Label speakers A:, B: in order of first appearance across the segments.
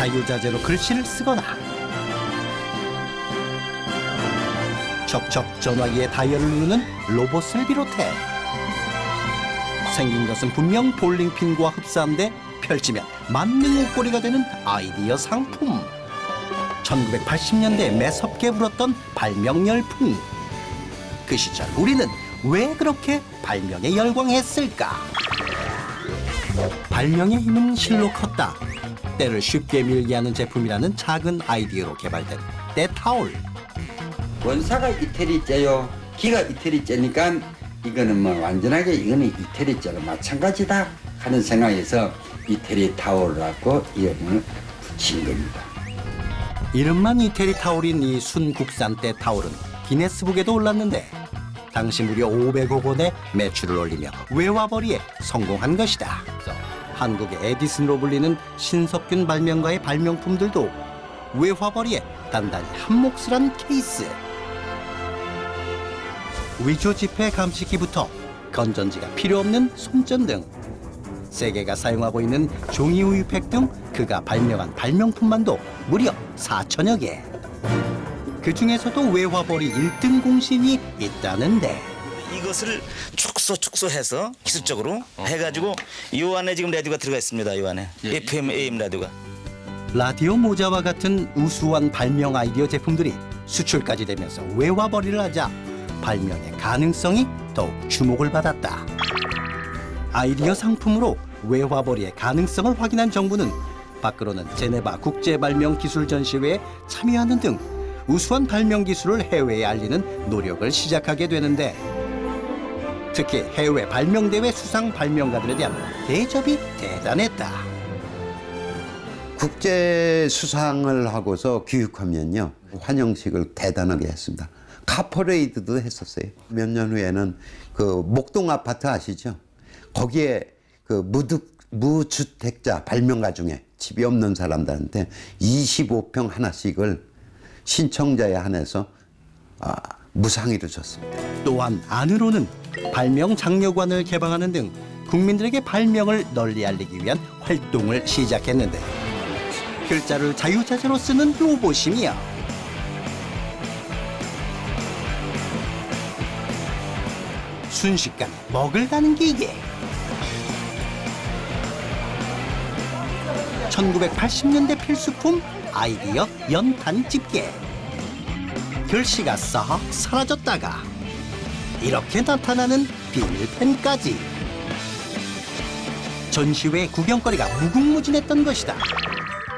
A: 자유자재로 글씨를 쓰거나 척척 전화기에 다이얼을 누르는 로봇을 비롯해 생긴 것은 분명 볼링핀과 흡사한데 펼치면 만능 옷걸이가 되는 아이디어 상품. 1980년대에 매섭게 불었던 발명 열풍. 그 시절 우리는 왜 그렇게 발명에 열광했을까? 발명의 힘은 실로 컸다 때를 쉽게 밀게 하는 제품이라는 작은 아이디어로 개발된 때타올
B: 원사가 이태리 째요. 기가 이태리 째니까 이거는 뭐 완전하게 이거는 이태리 째로 마찬가지다 하는 생각에서 이태리 타올이라고 이름을 붙인 겁니다.
A: 이름만 이태리 타올인 이 순국산 때 타올은 기네스북에도 올랐는데 당시 무려 500억 원의 매출을 올리며 외화벌이에 성공한 것이다. 한국의 에디슨으로 불리는 신석균 발명가의 발명품들도 외화벌이에 단단히 한몫을 한 케이스. 위조 지폐 감시기부터 건전지가 필요 없는 손전 등 세계가 사용하고 있는 종이 우유팩 등 그가 발명한 발명품만도 무려 4천여 개. 그 중에서도 외화벌이 1등 공신이 있다는데
C: 이것을 축소 축소해서 기술적으로 해가지고 이 안에 지금 라디오가 들어가 있습니다. 이 안에 FM, AM 라디오가.
A: 라디오 모자와 같은 우수한 발명 아이디어 제품들이 수출까지 되면서 외화벌이를 하자 발명의 가능성이 더욱 주목을 받았다. 아이디어 상품으로 외화벌이의 가능성을 확인한 정부는 밖으로는 제네바 국제 발명 기술 전시회에 참여하는 등 우수한 발명 기술을 해외에 알리는 노력을 시작하게 되는데 특히 해외 발명 대회 수상 발명가들에 대한 대접이 대단했다.
D: 국제 수상을 하고서 교육하면요 환영식을 대단하게 했습니다. 카퍼레이드도 했었어요. 몇 년 후에는 그 목동 아파트 아시죠? 거기에 그 무득 무주택자 발명가 중에 집이 없는 사람들한테 25평 하나씩을 신청자에 한해서 아, 무상히로 줬습니다.
A: 또한 안으로는 발명 장려관을 개방하는 등 국민들에게 발명을 널리 알리기 위한 활동을 시작했는데 글자를 자유자재로 쓰는 로봇이며 순식간에 먹을 가는 기계. 1980년대 필수품 아이디어 연탄 집게. 글씨가 싹 사라졌다가 이렇게 나타나는 비밀펜까지 전시회 구경거리가 무궁무진했던 것이다.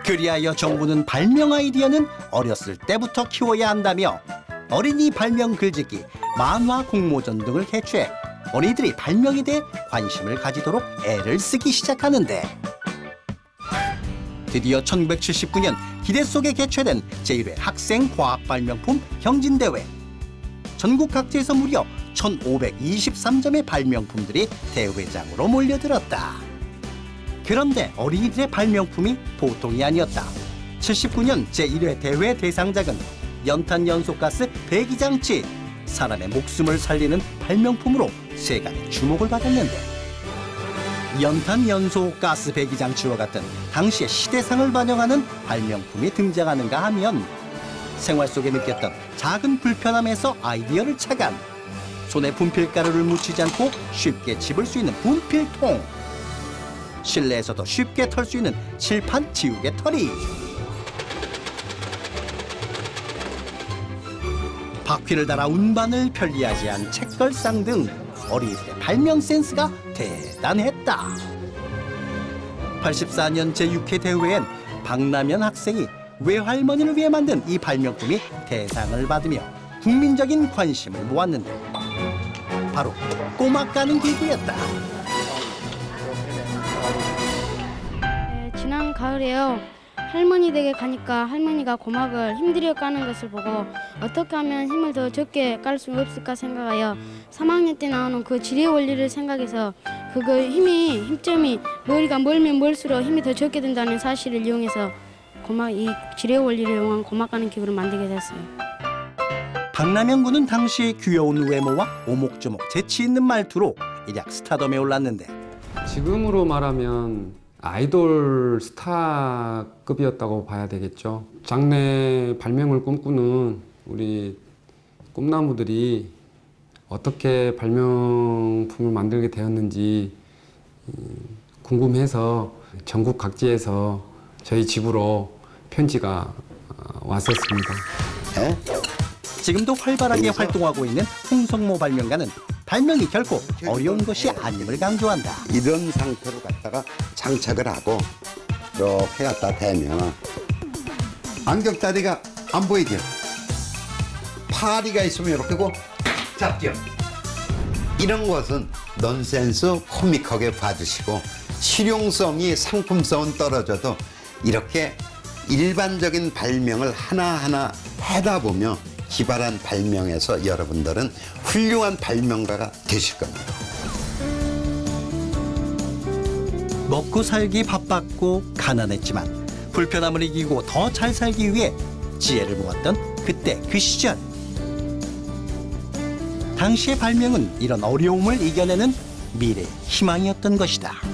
A: 그리하여 정부는 발명 아이디어는 어렸을 때부터 키워야 한다며 어린이 발명 글짓기, 만화 공모전 등을 개최해 어린이들이 발명에 대해 관심을 가지도록 애를 쓰기 시작하는데 드디어 1979년 기대 속에 개최된 제1회 학생 과학 발명품 경진대회. 전국 각지에서 무려 1,523점의 발명품들이 대회장으로 몰려들었다. 그런데 어린이들의 발명품이 보통이 아니었다. 79년 제1회 대회 대상작은 연탄 연소가스 배기장치, 사람의 목숨을 살리는 발명품으로 세간의 주목을 받았는데 연탄 연소 가스 배기 장치와 같은 당시의 시대상을 반영하는 발명품이 등장하는가 하면 생활 속에 느꼈던 작은 불편함에서 아이디어를 착안 손에 분필가루를 묻히지 않고 쉽게 집을 수 있는 분필통 실내에서도 쉽게 털 수 있는 칠판 지우개 털이 바퀴를 달아 운반을 편리하지 않은 책걸상 등 어린이들의 발명 센스가 대단했다. 84년 제6회 대회엔 박남현 학생이 외할머니를 위해 만든 이 발명품이 대상을 받으며 국민적인 관심을 모았는데 바로 꼬막 가는 기구였다.
E: 네, 지난 가을에요. 할머니 댁에 가니까 할머니가 고막을 힘들여 까는 것을 보고 어떻게 하면 힘을 더 적게 깔 수 없을까 생각하여 3학년 때 나오는 그 지뢰 원리를 생각해서 그거 힘이 힘점이 머리가 멀면 멀수록 힘이 더 적게 된다는 사실을 이용해서 고막 이 지뢰 원리를 이용한 고막 까는 기구를 만들게 됐어요.
A: 박남현 군은 당시 귀여운 외모와 오목조목 재치 있는 말투로 일약 스타덤에 올랐는데
F: 지금으로 말하면 아이돌 스타급이었다고 봐야 되겠죠. 장래 발명을 꿈꾸는 우리 꿈나무들이 어떻게 발명품을 만들게 되었는지 음, 궁금해서 전국 각지에서 저희 집으로 편지가 어, 왔었습니다.
D: 예?
A: 지금도 활발하게 활동하고 있는 홍성모 발명가는 발명이 결코 어려운 것이 아님을 강조한다.
D: 이런 상태로 갖다가 장착을 하고 이렇게 갖다 대면 안경다리가 안 보이게 파리가 있으면 이렇게 고 잡죠. 이런 것은 넌센스 코믹하게 봐주시고 실용성이 상품성은 떨어져도 이렇게 일반적인 발명을 하나하나 하다 보면 기발한 발명에서 여러분들은 훌륭한 발명가가 되실 겁니다.
A: 먹고 살기 바빴고 가난했지만 불편함을 이기고 더 잘 살기 위해 지혜를 모았던 그때 그 시절. 당시의 발명은 이런 어려움을 이겨내는 미래 희망이었던 것이다.